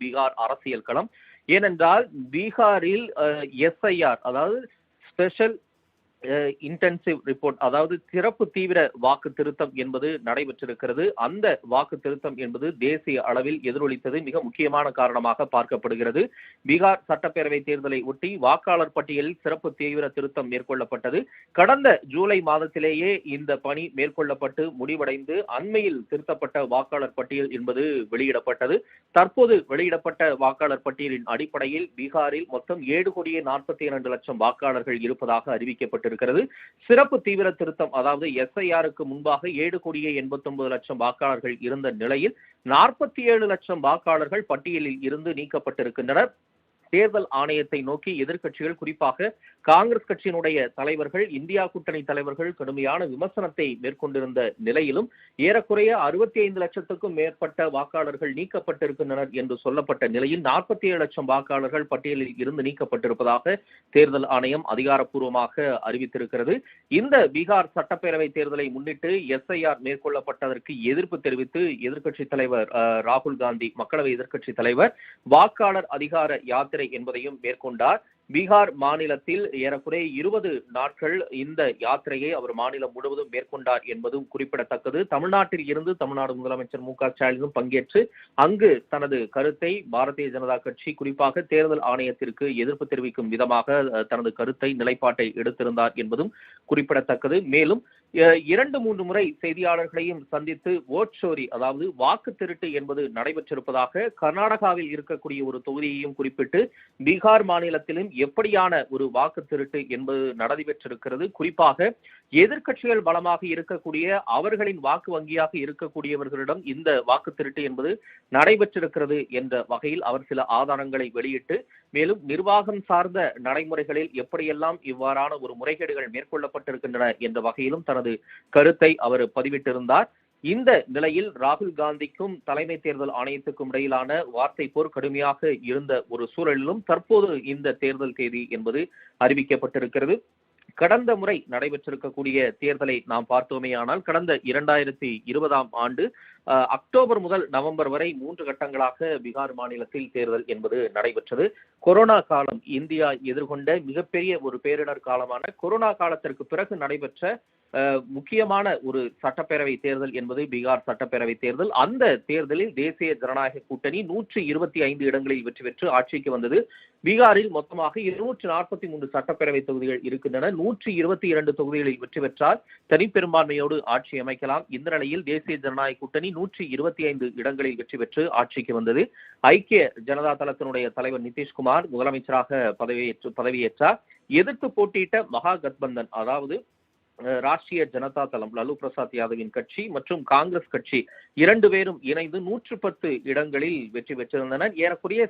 பீகார் அரசியல் களம். ஏனென்றால் பீகாரில் எஸ்ஐஆர் அதாவது ஸ்பெஷல் இன்டென்சிவ் ரிப்போர்ட் அதாவது சிறப்பு தீவிர வாக்கு திருத்தம் என்பது நடைபெற்றிருக்கிறது. அந்த வாக்கு திருத்தம் என்பது தேசிய அளவில் எதிரொலித்தது மிக முக்கியமான காரணமாக பார்க்கப்படுகிறது. பீகார் சட்டப்பேரவை தேர்தலை ஒட்டி வாக்காளர் பட்டியலில் சிறப்பு தீவிர திருத்தம் மேற்கொள்ளப்பட்டது. கடந்த ஜூலை மாதத்திலேயே இந்த பணி மேற்கொள்ளப்பட்டு முடிவடைந்து அண்மையில் திருத்தப்பட்ட வாக்காளர் பட்டியல் என்பது வெளியிடப்பட்டது. தற்போது வெளியிடப்பட்ட வாக்காளர் பட்டியலின் அடிப்படையில் பீகாரில் மொத்தம் ஏழு கோடியே நாற்பத்தி இரண்டு லட்சம் வாக்காளர்கள் இருப்பதாக அறிவிக்கப்பட்டிருக்கிறது சிறப்பு தீவிர திருத்தம் அதாவது எஸ்ஐஆருக்கு முன்பாக ஏழு கோடியே எண்பத்தி ஒன்பது லட்சம் வாக்காளர்கள் இருந்த நிலையில் நாற்பத்தி ஏழு லட்சம் வாக்காளர்கள் பட்டியலில் இருந்து நீக்கப்பட்டிருக்கின்றனர். தேர்தல் ஆணையத்தை நோக்கி எதிர்க்கட்சிகள் குறிப்பாக காங்கிரஸ் கட்சியினுடைய தலைவர்கள் இந்தியா கூட்டணி தலைவர்கள் கடுமையான விமர்சனத்தை மேற்கொண்டிருந்த நிலையிலும் ஏறக்குறைய அறுபத்தி ஐந்து லட்சத்துக்கும் மேற்பட்ட வாக்காளர்கள் நீக்கப்பட்டிருக்கின்றனர் என்று சொல்லப்பட்ட நிலையில் நாற்பத்தி ஏழு லட்சம் வாக்காளர்கள் பட்டியலில் இருந்து நீக்கப்பட்டிருப்பதாக தேர்தல் ஆணையம் அதிகாரப்பூர்வமாக அறிவித்திருக்கிறது. இந்த பீகார் சட்டப்பேரவை தேர்தலை முன்னிட்டு எஸ்ஐஆர் மேற்கொள்ளப்பட்டதற்கு எதிர்ப்பு தெரிவித்து எதிர்க்கட்சி தலைவர் ராகுல் காந்தி மக்களவை எதிர்க்கட்சி தலைவர் வாக்காளர் அதிகார யாத்திரை என்பதையும் மேற்கொண்டார். பீகார் மாநிலத்தில் ஏறக்குறைய இருபது நாட்கள் இந்த யாத்திரையை அவர் மாநிலம் முழுவதும் மேற்கொண்டார் என்பதும் குறிப்பிடத்தக்கது. தமிழ்நாட்டில் இருந்து தமிழ்நாடு முதலமைச்சர் மு க ஸ்டாலினும் பங்கேற்று அங்கு தனது கருத்தை பாரதிய ஜனதா கட்சி குறிப்பாக தேர்தல் ஆணையத்திற்கு எதிர்ப்பு தெரிவிக்கும் விதமாக தனது கருத்தை நிலைப்பாட்டை எடுத்திருந்தார் என்பதும் குறிப்பிடத்தக்கது. மேலும் இரண்டு மூன்று முறை செய்தியாளர்களையும் சந்தித்து ஓட் ஷோரி அதாவது வாக்கு திருட்டு என்பது நடைபெற்றிருப்பதாக கர்நாடகாவில் இருக்கக்கூடிய ஒரு தொகுதியையும் குறிப்பிட்டு பீகார் மாநிலத்திலும் எப்படியான ஒரு வாக்கு திருட்டு என்பது நடைபெற்றிருக்கிறது. குறிப்பாக எதிர்க்கட்சிகள் பலமாக இருக்கக்கூடிய அவர்களின் வாக்கு வங்கியாக இருக்கக்கூடியவர்களிடம் இந்த வாக்கு திருட்டு என்பது நடைபெற்றிருக்கிறது என்ற வகையில் அவர் சில ஆதாரங்களை வெளியிட்டு மேலும் நிர்வாகம் சார்ந்த நடைமுறைகளில் எப்படியெல்லாம் இவ்வாறான ஒரு முறைகேடுகள் மேற்கொள்ளப்பட்டிருக்கின்றன என்ற வகையிலும் தனது தனது கருத்தை அவர் பதிவிட்டிருந்தார். இந்த நிலையில் ராகுல் காந்திக்கும் தலைமை தேர்தல் ஆணையத்துக்கும் இடையிலான வார்த்தை போர் கடுமையாக இருந்த ஒரு சூழலிலும் தற்போது இந்த தேர்தல் தேதி என்பது அறிவிக்கப்பட்டிருக்கிறது. கடந்த முறை நடைபெற்றிருக்கக்கூடிய தேர்தலை நாம் பார்த்தோமே ஆனால் கடந்த இரண்டாயிரத்தி இருபதாம் ஆண்டு அக்டோபர் முதல் நவம்பர் வரை மூன்று கட்டங்களாக பீகார் மாநிலத்தில் தேர்தல் என்பது நடைபெற்றது. கொரோனா காலம் இந்தியா எதிர்கொண்ட மிகப்பெரிய ஒரு பேரிடர் காலமான கொரோனா காலத்திற்கு பிறகு நடைபெற்ற முக்கியமான ஒரு சட்டப்பேரவை தேர்தல் என்பது பீகார் சட்டப்பேரவை தேர்தல். அந்த தேர்தலில் தேசிய ஜனநாயக கூட்டணி நூற்றி இருபத்தி ஐந்து இடங்களில் வெற்றி பெற்று ஆட்சிக்கு வந்தது. பீகாரில் மொத்தமாக இருநூற்றி நாற்பத்தி மூன்று சட்டப்பேரவை தொகுதிகள் இருக்கின்றன. நூற்றி இருபத்தி இரண்டு தொகுதிகளில் வெற்றி பெற்றால் தனிப்பெரும்பான்மையோடு ஆட்சி அமைக்கலாம். இந்த நிலையில் தேசிய ஜனநாயக கூட்டணி நூற்றி இருபத்தி ஐந்து இடங்களில் வெற்றி பெற்று ஆட்சிக்கு வந்தது. ஐக்கிய ஜனதா தளத்தினுடைய தலைவர் நிதிஷ்குமார் முதலமைச்சராக பதவியேற்று பதவியேற்றார். எதிர்த்து போட்டியிட்ட மகா கத்பந்தன் அதாவது ராஷ்டிரிய ஜனதா தளம் லலு பிரசாத் யாதவின் கட்சி மற்றும் காங்கிரஸ் கட்சி இரண்டு பேரும் இணைந்து நூற்று பத்து இடங்களில் வெற்றி பெற்றிருந்தனர். ஏறக்குறைய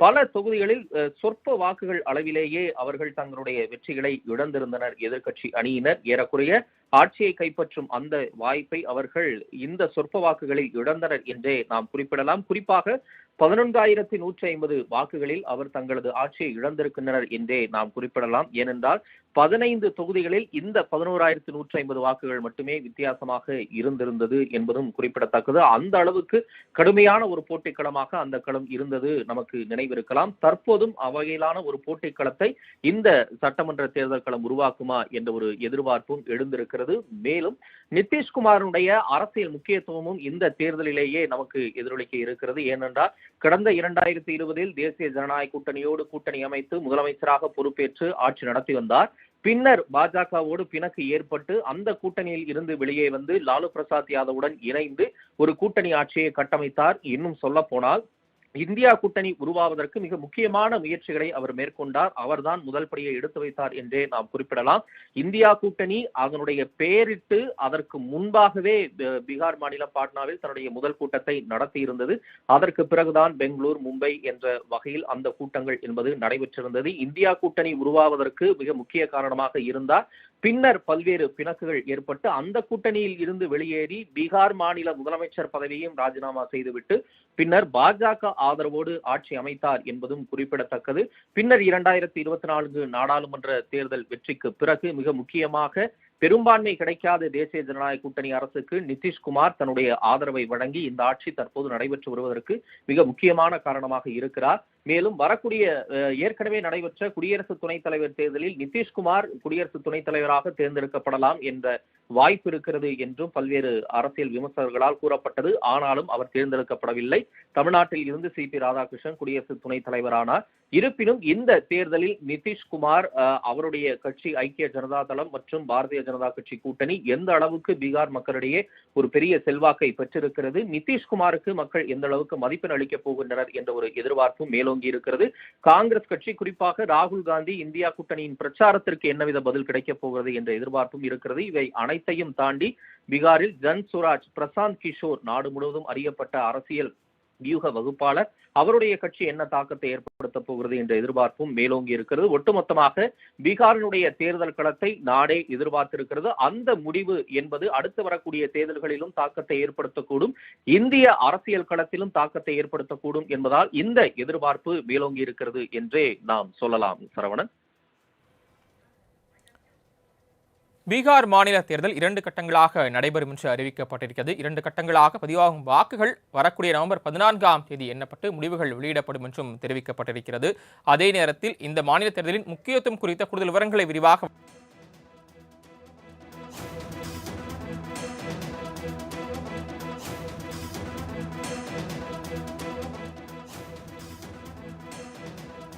பல தொகுதிகளில் சொற்ப வாக்குகள் அளவிலேயே அவர்கள் தங்களுடைய வெற்றிகளை இழந்திருந்தனர். எதிர்கட்சி அணியினர் ஏறக்குறைய ஆட்சியை கைப்பற்றும் அந்த வாய்ப்பை அவர்கள் இந்த சொற்ப வாக்குகளில் இழந்தனர் என்றே நாம் குறிப்பிடலாம். குறிப்பாக பதினொன்றாயிரத்தி நூற்றி ஐம்பது வாக்குகளில் அவர் தங்களது ஆட்சியை இழந்திருக்கின்றனர் என்றே நாம் குறிப்பிடலாம். ஏனென்றால் பதினைந்து தொகுதிகளில் இந்த பதினோராயிரத்தி நூற்றி ஐம்பது வாக்குகள் மட்டுமே வித்தியாசமாக இருந்திருந்தது என்பதும் குறிப்பிடத்தக்கது. அந்த அளவுக்கு கடுமையான ஒரு போட்டிக்களமாக அந்த களம் இருந்தது நமக்கு நினைவிருக்கலாம். தற்போதும் அவ்வகையிலான ஒரு போட்டி களத்தை இந்த சட்டமன்ற தேர்தல் களம் உருவாக்குமா என்ற ஒரு எதிர்பார்ப்பும் எழுந்திருக்கிறது. மேலும் நிதிஷ்குமாரனுடைய அரசியல் முக்கியத்துவமும் இந்த தேர்தலிலேயே நமக்கு எதிரொலிக்க இருக்கிறது. ஏனென்றால் கடந்த இரண்டாயிரத்தி இருபதில் தேசிய ஜனநாயக கூட்டணியோடு கூட்டணி அமைத்து முதலமைச்சராக பொறுப்பேற்று ஆட்சி நடத்தி வந்தார். பின்னர் பாஜகவோடு பிணக்கு ஏற்பட்டு அந்த கூட்டணியில் இருந்து வெளியே வந்து லாலு பிரசாத் யாதவுடன் இணைந்து ஒரு கூட்டணி ஆட்சியை கட்டமைத்தார். இன்னும் சொல்ல போனால் இந்தியா கூட்டணி உருவாவதற்கு மிக முக்கியமான முயற்சிகளை அவர் மேற்கொண்டார். அவர்தான் முதல் படியை எடுத்து வைத்தார் என்றே நாம் குறிப்பிடலாம். இந்தியா கூட்டணி அதனுடைய பெயரிட்டு அதற்கு முன்பாகவே பீகார் மாநிலம் பாட்னாவில் தன்னுடைய முதல் கூட்டத்தை நடத்தி இருந்தது அதற்கு பிறகுதான் பெங்களூர் மும்பை என்ற வகையில் அந்த கூட்டங்கள் என்பது நடைபெற்றிருந்தது. இந்தியா கூட்டணி உருவாவதற்கு மிக முக்கிய காரணமாக இருந்தார். பின்னர் பல்வேறு பிணக்குகள் ஏற்பட்டு அந்த கூட்டணியில் இருந்து வெளியேறி பீகார் மாநில முதலமைச்சர் பதவியையும் ராஜினாமா செய்துவிட்டு பின்னர் பாஜக ஆதரவோடு ஆட்சி அமைத்தார் என்பதும் குறிப்பிடத்தக்கது. பின்னர் இரண்டாயிரத்தி இருபத்தி நான்கு நாடாளுமன்ற தேர்தல் வெற்றிக்கு பிறகு மிக முக்கியமாக பெரும்பான்மை கிடைக்காத தேசிய ஜனநாயக கூட்டணி அரசுக்கு நிதிஷ்குமார் தன்னுடைய ஆதரவை வழங்கி இந்த ஆட்சி தற்போது நடைபெற்று வருவதற்கு மிக முக்கியமான காரணமாக இருக்கிறார். மேலும் வரக்கூடிய ஏற்கனவே நடைபெற்ற குடியரசு துணைத் தலைவர் தேர்தலில் நிதிஷ்குமார் குடியரசு துணைத் தலைவராக தேர்ந்தெடுக்கப்படலாம் என்ற வாய்ப்பு இருக்கிறது என்றும் பல்வேறு அரசியல் விமர்சகர்களால் கூறப்பட்டது. ஆனாலும் அவர் தேர்ந்தெடுக்கப்படவில்லை. தமிழ்நாட்டில் இருந்து சி பி ராதாகிருஷ்ணன் குடியரசு துணைத் தலைவரானார். இருப்பினும் இந்த தேர்தலில் நிதிஷ்குமார் அவருடைய கட்சி ஐக்கிய ஜனதா தளம் மற்றும் பாரதிய ஜனதா கட்சி கூட்டணி எந்த அளவுக்கு பீகார் மக்களிடையே ஒரு பெரிய செல்வாக்கை பெற்றிருக்கிறது? நிதிஷ்குமாருக்கு மக்கள் எந்த அளவுக்கு மதிப்பெண் அளிக்கப் போகின்றனர் என்ற ஒரு எதிர்பார்ப்பும் மேலும் மேலோங்கி இருக்கிறது. காங்கிரஸ் கட்சி குறிப்பாக ராகுல் காந்தி இந்தியா கூட்டணியின் பிரச்சாரத்திற்கு என்னவித பதில் கிடைக்கப் போகிறது என்ற எதிர்பார்ப்பும் இருக்கிறது. இவை அனைத்தையும் தாண்டி பீகாரில் ஜன் சுராஜ் பிரசாந்த் கிஷோர் நாடு முழுவதும் அறியப்பட்ட அரசியல் வியூக வகுப்பாளர். அவருடைய கட்சி என்ன தாக்கத்தை ஏற்படுத்த போகிறது என்ற எதிர்பார்ப்பும் மேலோங்கி இருக்கிறது. ஒட்டுமொத்தமாக பீகாரினுடைய தேர்தல் களத்தை நாடே எதிர்பார்த்திருக்கிறது. அந்த முடிவு என்பது அடுத்து வரக்கூடிய தேர்தல்களிலும் தாக்கத்தை ஏற்படுத்தக்கூடும். இந்திய அரசியல் களத்திலும் தாக்கத்தை ஏற்படுத்தக்கூடும் என்பதால் இந்த எதிர்பார்ப்பு மேலோங்கி இருக்கிறது என்றே நாம் சொல்லலாம் சரவணன். பீகார் மாநில தேர்தல் இரண்டு கட்டங்களாக நடைபெறும் என்று அறிவிக்கப்பட்டிருக்கிறது. இரண்டு கட்டங்களாக பதிவாகும் வாக்குகள் வரக்கூடிய நவம்பர் பதினான்காம் தேதி எண்ணப்பட்டு முடிவுகள் வெளியிடப்படும் என்றும் தெரிவிக்கப்பட்டிருக்கிறது. அதே நேரத்தில் இந்த மாநில தேர்தலின் முக்கியத்துவம் குறித்த கூடுதல் விவரங்களை விரிவாக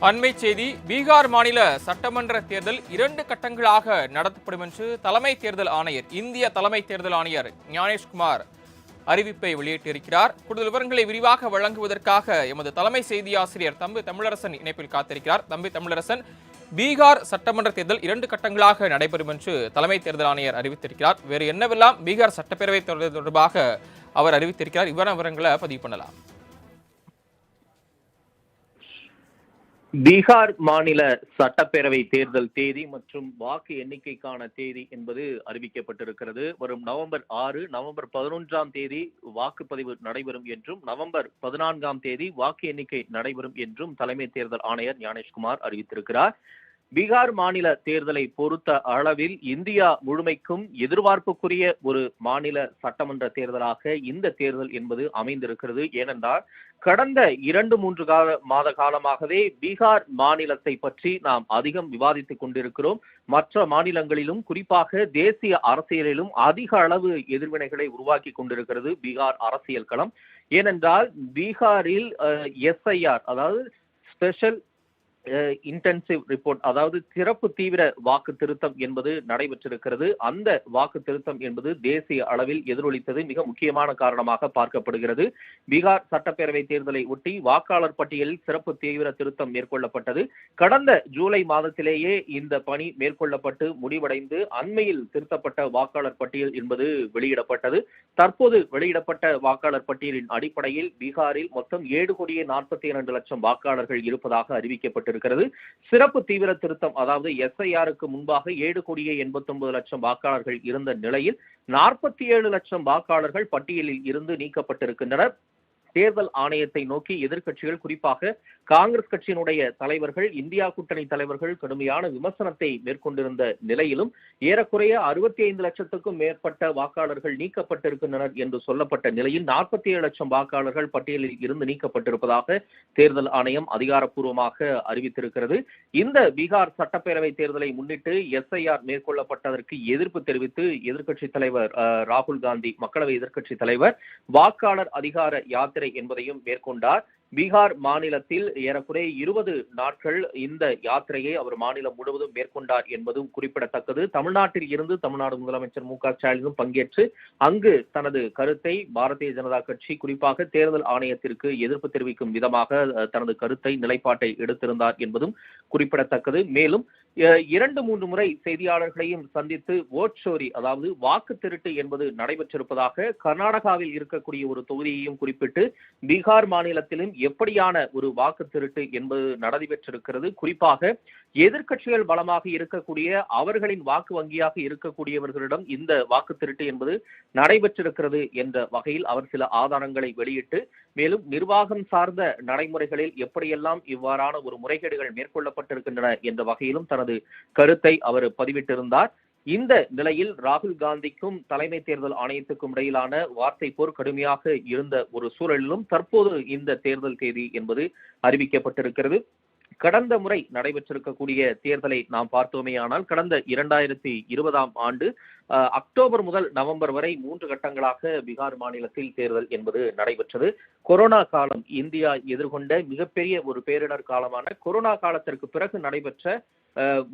அண்மை செய்தி பீகார் மாநில சட்டமன்ற தேர்தல் இரண்டு கட்டங்களாக நடத்தப்படும் என்று தலைமை தேர்தல் ஆணையர் இந்திய தலைமை தேர்தல் ஆணையர் ஞானேஷ்குமார் அறிவிப்பை வெளியிட்டிருக்கிறார். கூடுதல் விவரங்களை விரிவாக வழங்குவதற்காக எமது தலைமை செய்தி ஆசிரியர் தம்பி தமிழரசன் இணைப்பில் காத்திருக்கிறார். தம்பி தமிழரசன் பீகார் சட்டமன்ற தேர்தல் இரண்டு கட்டங்களாக நடைபெறும் என்று தலைமை தேர்தல் ஆணையர் அறிவித்திருக்கிறார். வேறு என்னவெல்லாம் பீகார் சட்டப்பேரவை தொடர்பாக அவர் அறிவித்திருக்கிறார்? இவர விவரங்களை பதிவு பண்ணலாம். பீகார் மாநில சட்டப்பேரவை தேர்தல் தேதி மற்றும் வாக்கு எண்ணிக்கைக்கான தேதி என்பது அறிவிக்கப்பட்டிருக்கிறது. வரும் நவம்பர் ஆறு நவம்பர் பதினொன்றாம் தேதி வாக்குப்பதிவு நடைபெறும் என்றும் நவம்பர் பதினான்காம் தேதி வாக்கு எண்ணிக்கை நடைபெறும் என்றும் தலைமை தேர்தல் ஆணையர் ஞானேஷ்குமார் அறிவித்திருக்கிறார். பீகார் மாநில தேர்தலை பொறுத்த அளவில் இந்தியா முழுமைக்கும் எதிர்பார்ப்புக்குரிய ஒரு மாநில சட்டமன்ற தேர்தலாக இந்த தேர்தல் என்பது அமைந்திருக்கிறது. ஏனென்றால் கடந்த இரண்டு மூன்று கால மாத காலமாகவே பீகார் மாநிலத்தை பற்றி நாம் அதிகம் விவாதித்துக் கொண்டிருக்கிறோம். மற்ற மாநிலங்களிலும் குறிப்பாக தேசிய அரசியலிலும் அதிக அளவு எதிர்வினைகளை உருவாக்கி கொண்டிருக்கிறது பீகார் அரசியல் களம். ஏனென்றால் பீகாரில் எஸ்ஐஆர் அதாவது ஸ்பெஷல் இன்டென்சிவ் ரிப்போர்ட் அதாவது சிறப்பு தீவிர வாக்கு திருத்தம் என்பது நடைபெற்றிருக்கிறது. அந்த வாக்கு திருத்தம் என்பது தேசிய அளவில் எதிரொலித்தது மிக முக்கியமான காரணமாக பார்க்கப்படுகிறது. பீகார் சட்டப்பேரவை தேர்தலை ஒட்டி வாக்காளர் பட்டியலில் சிறப்பு தீவிர திருத்தம் மேற்கொள்ளப்பட்டது. கடந்த ஜூலை மாதத்திலேயே இந்த பணி மேற்கொள்ளப்பட்டு முடிவடைந்து அண்மையில் திருத்தப்பட்ட வாக்காளர் பட்டியல் என்பது வெளியிடப்பட்டது. தற்போது வெளியிடப்பட்ட வாக்காளர் பட்டியலின் அடிப்படையில் பீகாரில் மொத்தம் ஏழு கோடியே நாற்பத்தி இரண்டு லட்சம் வாக்காளர்கள் இருப்பதாக அறிவிக்கப்பட்டிருக்கிறது. சிறப்பு தீவிர திருத்தம் அதாவது எஸ்ஐஆருக்கு முன்பாக ஏழு கோடியே எண்பத்தி ஒன்பது லட்சம் வாக்காளர்கள் இருந்த நிலையில் நாற்பத்தி ஏழு லட்சம் வாக்காளர்கள் பட்டியலில் இருந்து நீக்கப்பட்டிருக்கின்றனர். தேர்தல் ஆணையத்தை நோக்கி எதிர்க்கட்சிகள் குறிப்பாக காங்கிரஸ் கட்சியினுடைய தலைவர்கள் இந்தியா கூட்டணி தலைவர்கள் கடுமையான விமர்சனத்தை மேற்கொண்டிருந்த நிலையிலும் ஏறக்குறைய அறுபத்தி ஐந்து லட்சத்துக்கும் மேற்பட்ட வாக்காளர்கள் நீக்கப்பட்டிருக்கின்றனர் என்று சொல்லப்பட்ட நிலையில் நாற்பத்தி ஏழு லட்சம் வாக்காளர்கள் பட்டியலில் இருந்து நீக்கப்பட்டிருப்பதாக தேர்தல் ஆணையம் அதிகாரப்பூர்வமாக அறிவித்திருக்கிறது. இந்த பீகார் சட்டப்பேரவை தேர்தலை முன்னிட்டு எஸ்ஐஆர் மேற்கொள்ளப்பட்டதற்கு எதிர்ப்பு தெரிவித்து எதிர்க்கட்சி தலைவர் ராகுல் காந்தி மக்களவை எதிர்க்கட்சி தலைவர் வாக்காளர் அதிகார யாத்திரை என்பதையும் மேற்கொண்டார். பீகார் மாநிலத்தில் ஏறக்குறைய இருபது நாட்கள் இந்த யாத்திரையை அவர் மாநிலம் முழுவதும் மேற்கொண்டார் என்பதும் குறிப்பிடத்தக்கது. தமிழ்நாட்டில் இருந்து தமிழ்நாடு முதலமைச்சர் மு க ஸ்டாலினும் பங்கேற்று அங்கு தனது கருத்தை பாரதிய ஜனதா கட்சி குறிப்பாக தேர்தல் ஆணையத்திற்கு எதிர்ப்பு தெரிவிக்கும் விதமாக தனது கருத்தை நிலைப்பாட்டை எடுத்திருந்தார் என்பதும் குறிப்பிடத்தக்கது. மேலும் இரண்டு மூன்று முறை செய்தியாளர்களையும் சந்தித்து ஓட்சோரி அதாவது வாக்கு திருட்டு என்பது நடைபெற்றிருப்பதாக கர்நாடகாவில் இருக்கக்கூடிய ஒரு தொகுதியையும் குறிப்பிட்டு பீகார் மாநிலத்திலும் எப்படியான ஒரு வாக்கு திருட்டு என்பது நடைபெற்றிருக்கிறது. குறிப்பாக எதிர்க்கட்சிகள் பலமாக இருக்கக்கூடிய அவர்களின் வாக்கு வங்கியாக இருக்கக்கூடியவர்களிடம் இந்த வாக்கு திருட்டு என்பது நடைபெற்றிருக்கிறது என்ற வகையில் அவர் சில ஆதாரங்களை வெளியிட்டு மேலும் நிர்வாகம் சார்ந்த நடைமுறைகளில் எப்படியெல்லாம் இவ்வாறான ஒரு முறைகேடுகள் மேற்கொள்ளப்பட்டிருக்கின்றன என்ற வகையிலும் தனது கருத்தை அவர் பதிவிட்டிருந்தார். இந்த நிலையில் ராகுல் காந்திக்கும் தலைமை தேர்தல் ஆணையத்துக்கும் இடையிலான வார்த்தை போர் கடுமையாக இருந்த ஒரு சூழலிலும் தற்போது இந்த தேர்தல் தேதி என்பது அறிவிக்கப்பட்டிருக்கிறது. கடந்த முறை நடைபெற்றிருக்கக்கூடிய தேர்தலை நாம் பார்த்தோமேயானால் கடந்த இரண்டாயிரத்தி இருபதாம் ஆண்டு அக்டோபர் முதல் நவம்பர் வரை மூன்று கட்டங்களாக பீகார் மாநிலத்தில் தேர்தல் என்பது நடைபெற்றது. கொரோனா காலம் இந்தியா எதிர்கொண்ட மிகப்பெரிய ஒரு பேரிடர் காலமான கொரோனா காலத்திற்கு பிறகு நடைபெற்ற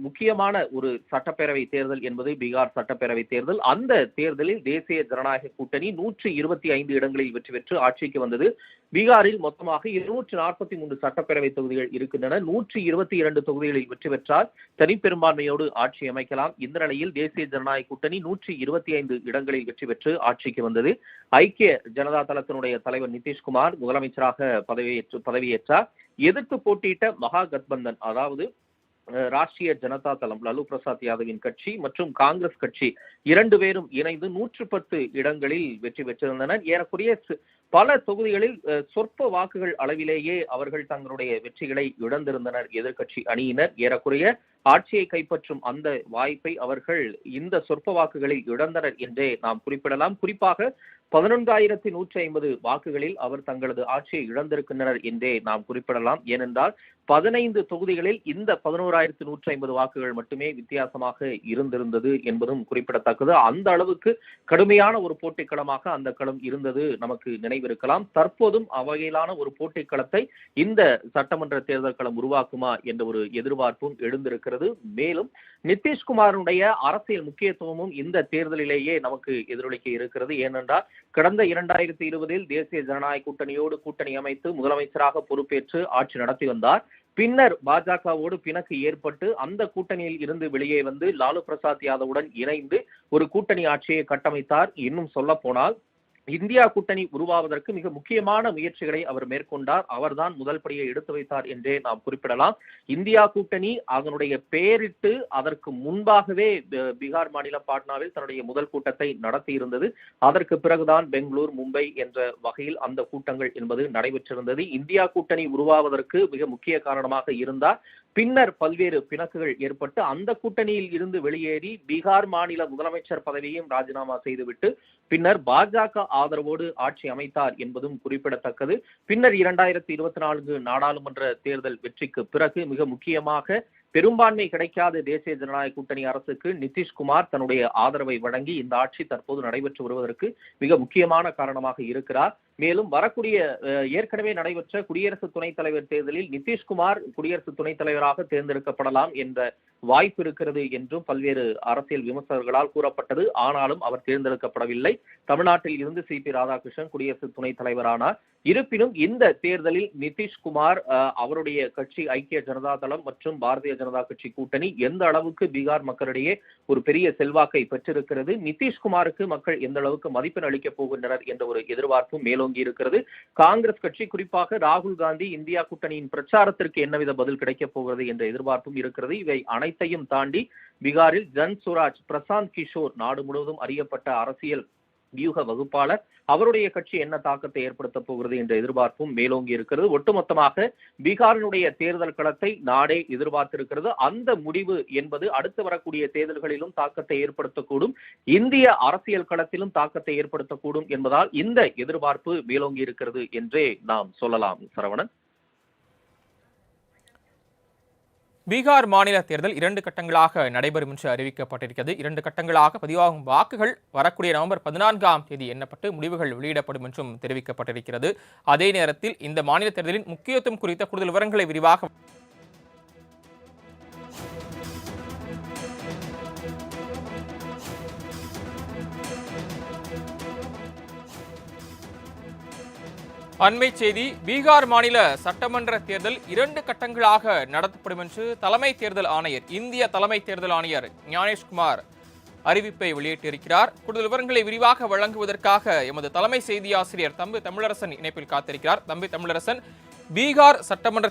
முக்கியமான ஒரு சட்டப்பேரவை தேர்தல் என்பது பீகார் சட்டப்பேரவை தேர்தல். அந்த தேர்தலில் தேசிய ஜனநாயக கூட்டணி நூற்றி இருபத்தி ஐந்து இடங்களில் வெற்றி பெற்று ஆட்சிக்கு வந்தது. பீகாரில் மொத்தமாக இருநூற்று நாற்பத்தி மூன்று சட்டப்பேரவை தொகுதிகள் இருக்கின்றன. நூற்றி இருபத்தி இரண்டு தொகுதிகளில் வெற்றி பெற்றால் தனிப்பெரும்பான்மையோடு ஆட்சி அமைக்கலாம். இந்த நிலையில் தேசிய ஜனநாயக கூட்டணி நூற்றி இருபத்தி ஐந்து இடங்களில் வெற்றி பெற்று ஆட்சிக்கு வந்தது. ஐக்கிய ஜனதா தளத்தினுடைய தலைவர் நிதிஷ்குமார் முதலமைச்சராக பதவியேற்று பதவியேற்றார். எதிர்த்து போட்டியிட்ட மகா கத்பந்தன் அதாவது அஹ், ராஷ்டிரிய ஜனதா தளம் லலு பிரசாத் யாதவின் கட்சி மற்றும் காங்கிரஸ் கட்சி இரண்டு பேரும் இணைந்து நூற்று பத்து இடங்களில் வெற்றி பெற்றிருந்தனர். ஏறக்குறைய பல தொகுதிகளில் சொற்ப வாக்குகள் அளவிலேயே அவர்கள் தங்களுடைய வெற்றிகளை இழந்திருந்தனர். எதிர்க்கட்சி அணியினர் ஏறக்குறைய ஆட்சியை கைப்பற்றும் அந்த வாய்ப்பை அவர்கள் இந்த சொற்ப வாக்குகளில் இழந்தனர் என்றே நாம் குறிப்பிடலாம். குறிப்பாக பதினொன்றாயிரத்தி நூற்றி ஐம்பது வாக்குகளில் அவர் தங்களது ஆட்சியை இழந்திருக்கின்றனர் என்றே நாம் குறிப்பிடலாம். ஏனென்றால் பதினைந்து தொகுதிகளில் இந்த பதினோராயிரத்தி நூற்றி ஐம்பது வாக்குகள் மட்டுமே வித்தியாசமாக இருந்திருந்தது என்பதும் குறிப்பிடத்தக்கது. அந்த அளவுக்கு கடுமையான ஒரு போட்டிக்களமாக அந்த களம் இருந்தது நமக்கு நினைவு இருக்கலாம். தற்போதும் அவ்வகையிலான ஒரு போட்டி களத்தை இந்த சட்டமன்ற தேர்தல் களம் உருவாக்குமா என்ற ஒரு எதிர்பார்ப்பும் எழுந்திருக்கிறது. மேலும் நிதிஷ்குமாரனுடைய அரசியல் முக்கியத்துவமும் இந்த தேர்தலிலேயே நமக்கு எதிரொலிக்க இருக்கிறது. ஏனென்றால் கடந்த இரண்டாயிரத்தி இருபதில் தேசிய ஜனநாயக கூட்டணியோடு கூட்டணி அமைத்து முதலமைச்சராக பொறுப்பேற்று ஆட்சி நடத்தி வந்தார். பின்னர் பாஜகவோடு பிணக்கு ஏற்பட்டு அந்த கூட்டணியில் இருந்து வெளியே வந்து லாலு பிரசாத் யாதவுடன் இணைந்து ஒரு கூட்டணி ஆட்சியை கட்டமைத்தார். இன்னும் சொல்ல போனால் இந்தியா கூட்டணி உருவாவதற்கு மிக முக்கியமான முயற்சிகளை அவர் மேற்கொண்டார். அவர்தான் முதல் படியை எடுத்து வைத்தார் என்றே நாம் குறிப்பிடலாம். இந்தியா கூட்டணி அதனுடைய பெயரிட்டு அதற்கு முன்பாகவே பீகார் மாநிலம் பாட்னாவில் தன்னுடைய முதல் கூட்டத்தை நடத்தி இருந்தது அதற்கு பிறகுதான் பெங்களூர் மும்பை என்ற வகையில் அந்த கூட்டங்கள் என்பது நடைபெற்றிருந்தது. இந்தியா கூட்டணி உருவாவதற்கு மிக முக்கிய காரணமாக இருந்தார். பின்னர் பல்வேறு பிணக்குகள் ஏற்பட்டு அந்த கூட்டணியில் இருந்து வெளியேறி பீகார் மாநில முதலமைச்சர் பதவியையும் ராஜினாமா செய்துவிட்டு பின்னர் பாஜக ஆதரவோடு ஆட்சி அமைத்தார் என்பதும் குறிப்பிடத்தக்கது. பின்னர் இரண்டாயிரத்தி இருபத்தி நான்கு நாடாளுமன்ற தேர்தல் வெற்றிக்கு பிறகு மிக முக்கியமாக பெரும்பான்மை கிடைக்காத தேசிய ஜனநாயக கூட்டணி அரசுக்கு நிதிஷ்குமார் தன்னுடைய ஆதரவை வழங்கி இந்த ஆட்சி தற்போது நடைபெற்று வருவதற்கு மிக முக்கியமான காரணமாக இருக்கிறார். மேலும் வரக்கூடிய ஏற்கனவே நடைபெற்ற குடியரசு துணைத் தலைவர் தேர்தலில் நிதிஷ்குமார் குடியரசு துணைத் தலைவராக தேர்ந்தெடுக்கப்படலாம் என்ற வாய்ப்பு இருக்கிறது என்றும் பல்வேறு அரசியல் விமர்சகர்களால் கூறப்பட்டது. ஆனாலும் அவர் தேர்ந்தெடுக்கப்படவில்லை. தமிழ்நாட்டில் இருந்து சி பி ராதாகிருஷ்ணன் குடியரசு துணைத் தலைவரானார். இருப்பினும் இந்த தேர்தலில் நிதிஷ்குமார் அவருடைய கட்சி ஐக்கிய ஜனதா தளம் மற்றும் பாரதிய ஜனதா கட்சி கூட்டணி எந்த அளவுக்கு பீகார் மக்களிடையே ஒரு பெரிய செல்வாக்கை பெற்றிருக்கிறது நிதிஷ்குமாருக்கு மக்கள் எந்த அளவுக்கு மதிப்பெண் அளிக்கப் போகின்றனர் என்ற ஒரு எதிர்பார்ப்பும் மேலும் மேலோங்கி இருக்கிறது. காங்கிரஸ் கட்சி குறிப்பாக ராகுல் காந்தி இந்தியா கூட்டணியின் பிரச்சாரத்திற்கு என்னவித பதில் கிடைக்கப் போகிறது என்ற எதிர்பார்ப்பும் இருக்கிறது. இவை அனைத்தையும் தாண்டி பீகாரில் ஜன் சுராஜ் பிரசாந்த் கிஷோர் நாடு முழுவதும் அறியப்பட்ட அரசியல் வியூக வகுப்பாளர். அவருடைய கட்சி என்ன தாக்கத்தை ஏற்படுத்த போகிறது என்ற எதிர்பார்ப்பும் மேலோங்கி இருக்கிறது. ஒட்டுமொத்தமாக பீகாரினுடைய தேர்தல் களத்தை நாடே எதிர்பார்த்திருக்கிறது. அந்த முடிவு என்பது அடுத்து வரக்கூடிய தேர்தல்களிலும் தாக்கத்தை ஏற்படுத்தக்கூடும். இந்திய அரசியல் களத்திலும் தாக்கத்தை ஏற்படுத்தக்கூடும் என்பதால் இந்த எதிர்பார்ப்பு மேலோங்கி இருக்கிறது என்றே நாம் சொல்லலாம் சரவணன். பீகார் மாநில தேர்தல் இரண்டு கட்டங்களாக நடைபெறும் என்று அறிவிக்கப்பட்டிருக்கிறது. இரண்டு கட்டங்களாக பதிவாகும் வாக்குகள் வரக்கூடிய நவம்பர் பதினான்காம் தேதி எண்ணப்பட்டு முடிவுகள் வெளியிடப்படும் என்றும் தெரிவிக்கப்பட்டிருக்கிறது. அதே நேரத்தில் இந்த மாநில தேர்தலின் முக்கியத்துவம் குறித்த கூடுதல் விவரங்களை விரிவாக அண்மை செய்தி பீகார் மாநில சட்டமன்ற தேர்தல் இரண்டு கட்டங்களாக நடத்தப்படும் என்று தலைமை தேர்தல் ஆணையர் இந்திய தலைமை தேர்தல் ஆணையர் ஞானேஷ்குமார் அறிவிப்பை வெளியிட்டிருக்கிறார். கூடுதல் விவரங்களை விரிவாக வழங்குவதற்காக எமது தலைமை செய்தி ஆசிரியர் தம்பி தமிழரசன் இணைப்பில் காத்திருக்கிறார். தம்பி தமிழரசன் பீகார் சட்டமன்ற